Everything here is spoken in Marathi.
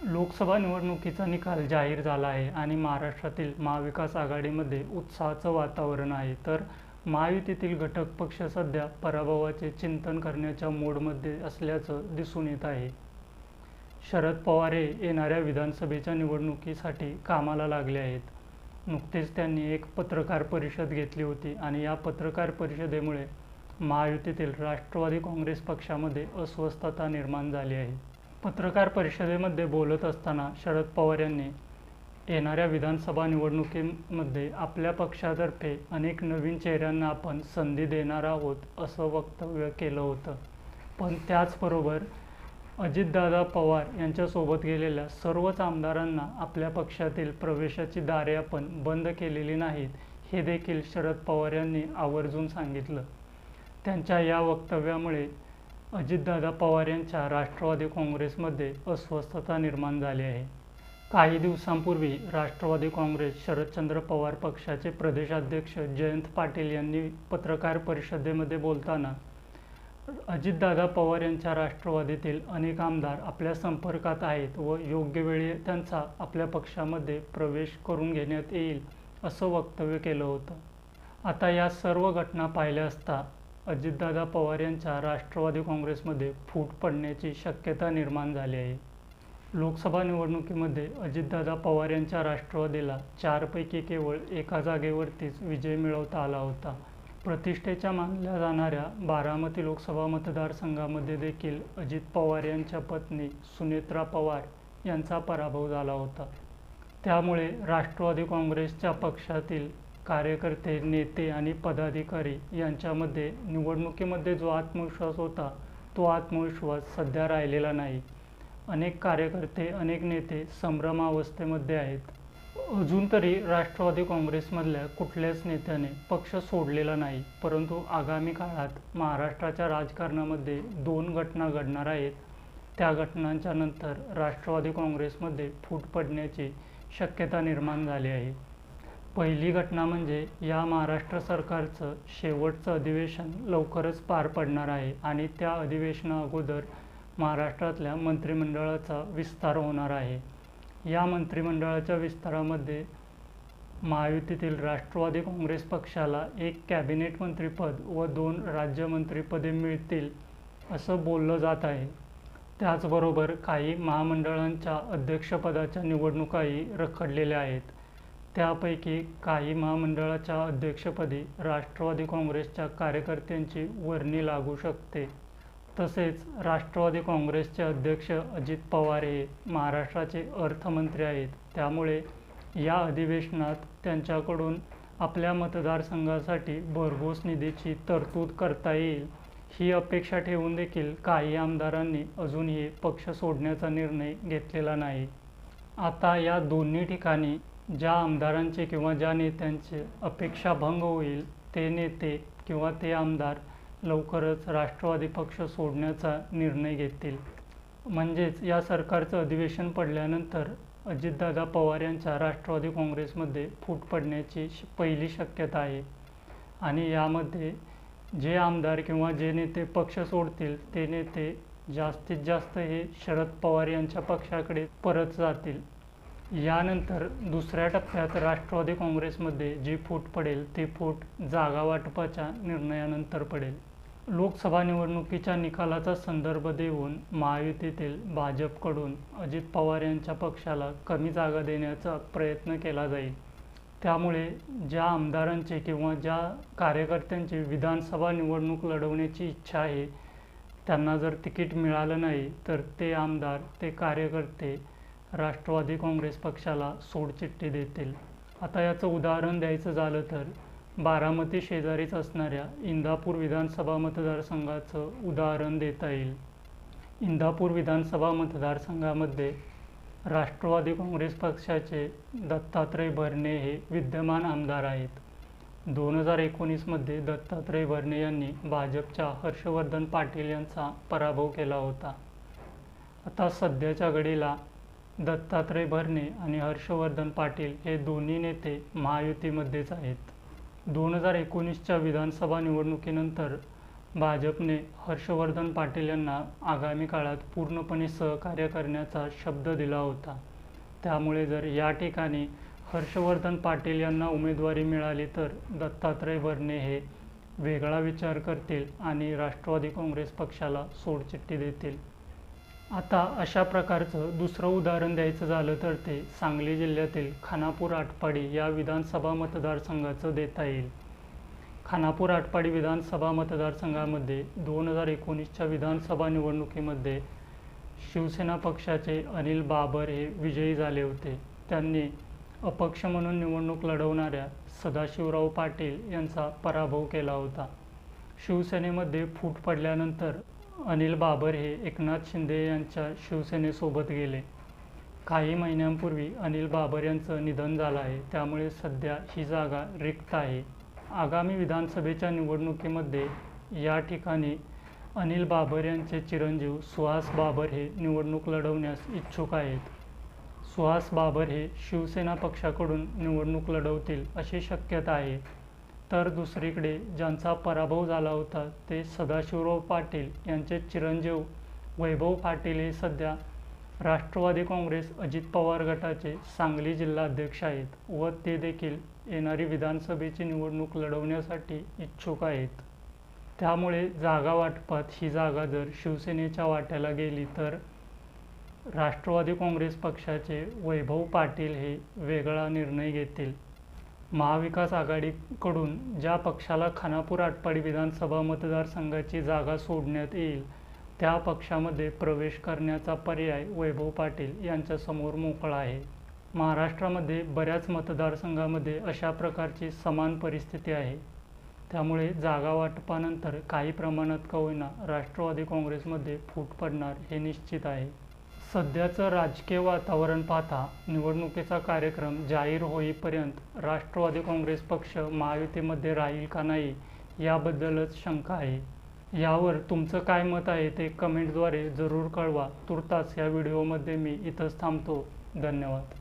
लोकसभा निवडणुकीचा निकाल जाहीर झाला आहे आणि महाराष्ट्रातील महाविकास आघाडीमध्ये उत्साहाचं वातावरण आहे. तर महायुतीतील घटक पक्ष सध्या पराभवाचे चिंतन करण्याच्या मोडमध्ये असल्याचं दिसून येत आहे. शरद पवार हे येणाऱ्या विधानसभेच्या निवडणुकीसाठी कामाला लागले आहेत. नुकतेच त्यांनी एक पत्रकार परिषद घेतली होती आणि या पत्रकार परिषदेमुळे महायुतीतील राष्ट्रवादी काँग्रेस पक्षामध्ये अस्वस्थता निर्माण झाली आहे. पत्रकार परिषदेमध्ये बोलत असताना शरद पवार यांनी येणाऱ्या विधानसभा निवडणुकीमध्ये आपल्या पक्षातर्फे अनेक नवीन चेहऱ्यांना आपण संधी देणार आहोत असं वक्तव्य केलं होतं. पण त्याचबरोबर अजितदादा पवार यांच्यासोबत गेलेल्या सर्वच आमदारांना आपल्या पक्षातील प्रवेशाची दारे आपण बंद केलेली नाहीत हे देखील शरद पवार यांनी आवर्जून सांगितलं. त्यांच्या या वक्तव्यामुळे अजितदादा पवार यांच्या राष्ट्रवादी काँग्रेसमध्ये अस्वस्थता निर्माण झाली आहे. काही दिवसांपूर्वी राष्ट्रवादी काँग्रेस शरदचंद्र पवार पक्षाचे प्रदेशाध्यक्ष जयंत पाटील यांनी पत्रकार परिषदेमध्ये बोलताना अजितदादा पवार यांच्या राष्ट्रवादीतील अनेक आमदार आपल्या संपर्कात आहेत व योग्य वेळी त्यांचा आपल्या पक्षामध्ये प्रवेश करून घेण्यात येईल असं वक्तव्य केलं होतं. आता या सर्व घटना पाहिल्या असता अजितदादा पवार यांच्या राष्ट्रवादी काँग्रेसमध्ये फूट पडण्याची शक्यता निर्माण झाली आहे. लोकसभा निवडणुकीमध्ये अजितदादा पवार यांच्या राष्ट्रवादीला चारपैकी केवळ एका जागेवरतीच विजय मिळवता आला होता. प्रतिष्ठेच्या मानल्या जाणाऱ्या बारामती लोकसभा मतदारसंघामध्ये देखील अजित पवार यांच्या पत्नी सुनेत्रा पवार यांचा पराभव झाला होता. त्यामुळे राष्ट्रवादी काँग्रेसच्या पक्षातील कार्यकर्ते नेते आणि पदाधिकारी यांच्यामध्ये निवडणुकीमध्ये जो आत्मविश्वास होता तो आत्मविश्वास सध्या राहिलेला नाही. अनेक कार्यकर्ते अनेक नेते संभ्रमावस्थेमध्ये आहेत. अजून तरी राष्ट्रवादी काँग्रेसमधल्या कुठल्याच नेत्याने पक्ष सोडलेला नाही परंतु आगामी काळात महाराष्ट्राच्या राजकारणामध्ये दोन घटना घडणार आहेत. त्या घटनांच्या नंतर राष्ट्रवादी काँग्रेसमध्ये फूट पडण्याची शक्यता निर्माण झाली आहे. पहिली घटना म्हणजे या महाराष्ट्र सरकारचं शेवटचं अधिवेशन लवकरच पार पडणार आहे आणि त्या अधिवेशना अगोदर महाराष्ट्रातल्या मंत्रिमंडळाचा विस्तार होणार आहे. या मंत्रिमंडळाच्या विस्तारामध्ये महायुतीतील राष्ट्रवादी काँग्रेस पक्षाला एक कॅबिनेट मंत्रीपद व दोन राज्यमंत्रीपदे मिळतील असं बोललं जात आहे. त्याचबरोबर काही महामंडळांच्या अध्यक्षपदाच्या निवडणुकाही रखडलेल्या आहेत. त्यापैकी काही महामंडळाच्या अध्यक्षपदी राष्ट्रवादी काँग्रेसच्या कार्यकर्त्यांची वर्णी लागू शकते. तसेच राष्ट्रवादी काँग्रेसचे अध्यक्ष अजित पवार हे महाराष्ट्राचे अर्थमंत्री आहेत. त्यामुळे या अधिवेशनात त्यांच्याकडून आपल्या मतदारसंघासाठी भरघोस निधीची तरतूद करता येईल ही अपेक्षा ठेवून देखील काही आमदारांनी अजूनही पक्ष सोडण्याचा निर्णय घेतलेला नाही. आता या दोन्ही ठिकाणी ज्या आमदारांचे किंवा ज्या नेत्यांचे अपेक्षा भंग होईल ते नेते किंवा ते आमदार लवकरच राष्ट्रवादी पक्ष सोडण्याचा निर्णय घेतील. म्हणजेच या सरकारचं अधिवेशन पडल्यानंतर अजितदादा पवार यांच्या राष्ट्रवादी काँग्रेसमध्ये फूट पडण्याची पहिली शक्यता आहे. आणि यामध्ये जे आमदार किंवा जे नेते पक्ष सोडतील ते नेते जास्तीत जास्त हे शरद पवार यांच्या पक्षाकडे परत जातील. यानंतर दुसऱ्या टप्प्यात राष्ट्रवादी काँग्रेसमध्ये जी फूट पडेल ती फूट जागा वाटपाच्या निर्णयानंतर पडेल. लोकसभा निवडणुकीच्या निकालाचा संदर्भ देऊन महायुतीतील भाजपकडून अजित पवार यांच्या पक्षाला कमी जागा देण्याचा प्रयत्न केला जाईल. त्यामुळे ज्या आमदारांचे किंवा ज्या कार्यकर्त्यांची विधानसभा निवडणूक लढवण्याची इच्छा आहे त्यांना जर तिकीट मिळालं नाही तर ते आमदार ते कार्यकर्ते राष्ट्रवादी काँग्रेस पक्षाला सोडचिठ्ठी देतील. आता याचं उदाहरण द्यायचं झालं तर बारामती शेजारीच असणाऱ्या इंदापूर विधानसभा मतदारसंघाचं उदाहरण देता येईल. इंदापूर विधानसभा मतदारसंघामध्ये राष्ट्रवादी काँग्रेस पक्षाचे दत्तात्रय भरणे हे विद्यमान आमदार आहेत. दोन हजार एकोणीसमध्ये दत्तात्रय भरणे यांनी भाजपच्या हर्षवर्धन पाटील यांचा पराभव केला होता. आता सध्याच्या घडीला दत्तात्रय भरणे आणि हर्षवर्धन पाटील हे दोन्ही नेते महायुतीमध्येच आहेत. दोन हजार एकोणीसच्या विधानसभा निवडणुकीनंतर भाजपने हर्षवर्धन पाटील यांना आगामी काळात पूर्णपणे सहकार्य करण्याचा शब्द दिला होता. त्यामुळे जर या ठिकाणी हर्षवर्धन पाटील यांना उमेदवारी मिळाली तर दत्तात्रय भरणे हे वेगळा विचार करतील आणि राष्ट्रवादी काँग्रेस पक्षाला सोडचिठ्ठी देतील. आता अशा प्रकारचं दुसरं उदाहरण द्यायचं झालं तर ते सांगली जिल्ह्यातील खानापूर आटपाडी या विधानसभा मतदारसंघाचं देता येईल. खानापूर आटपाडी विधानसभा मतदारसंघामध्ये दोन हजार एकोणीसच्या विधानसभा निवडणुकीमध्ये शिवसेना पक्षाचे अनिल बाबर हे विजयी झाले होते. त्यांनी अपक्ष म्हणून निवडणूक लढवणाऱ्या सदाशिवराव पाटील यांचा पराभव केला होता. शिवसेनेमध्ये फूट पडल्यानंतर अनिल बाबर हे एकनाथ शिंदे यांच्या शिवसेनेसोबत गेले. काही महिन्यांपूर्वी अनिल बाबर यांचं निधन झालं आहे. त्यामुळे सध्या ही जागा रिक्त आहे. आगामी विधानसभेच्या निवडणुकीमध्ये या ठिकाणी अनिल बाबर यांचे चिरंजीव सुहास बाबर हे निवडणूक लढवण्यास इच्छुक आहेत. सुहास बाबर हे शिवसेना पक्षाकडून निवडणूक लढवतील अशी शक्यता आहे. तर दुसरीकडे ज्यांचा पराभव झाला होता ते सदाशिवराव पाटील यांचे चिरंजीव वैभव पाटील हे सध्या राष्ट्रवादी काँग्रेस अजित पवार गटाचे सांगली जिल्हाध्यक्ष आहेत व ते देखील येणारी विधानसभेची निवडणूक लढवण्यासाठी इच्छुक आहेत. त्यामुळे जागा वाटपात ही जागा जर शिवसेनेच्या वाट्याला गेली तर राष्ट्रवादी काँग्रेस पक्षाचे वैभव पाटील हे वेगळा निर्णय घेतील. महाविकास आघाडीकडून ज्या पक्षाला खानापूर आटपाडी विधानसभा मतदारसंघाची जागा सोडण्यात येईल त्या पक्षामध्ये प्रवेश करण्याचा पर्याय वैभव पाटील यांच्यासमोर मोकळा आहे. महाराष्ट्रामध्ये बऱ्याच मतदारसंघामध्ये अशा प्रकारची समान परिस्थिती आहे. त्यामुळे जागा वाटपानंतर काही प्रमाणात का होईना राष्ट्रवादी काँग्रेसमध्ये फूट पडणार हे निश्चित आहे. सध्याचं राजकीय वातावरण पाहता निवडणुकीचा कार्यक्रम जाहीर होईपर्यंत राष्ट्रवादी काँग्रेस पक्ष महायुतीमध्ये राहील का नाही याबद्दलच शंका आहे. यावर तुमचं काय मत आहे ते कमेंटद्वारे जरूर कळवा. तुर्तास या व्हिडिओमध्ये मी इथंच थांबतो. धन्यवाद.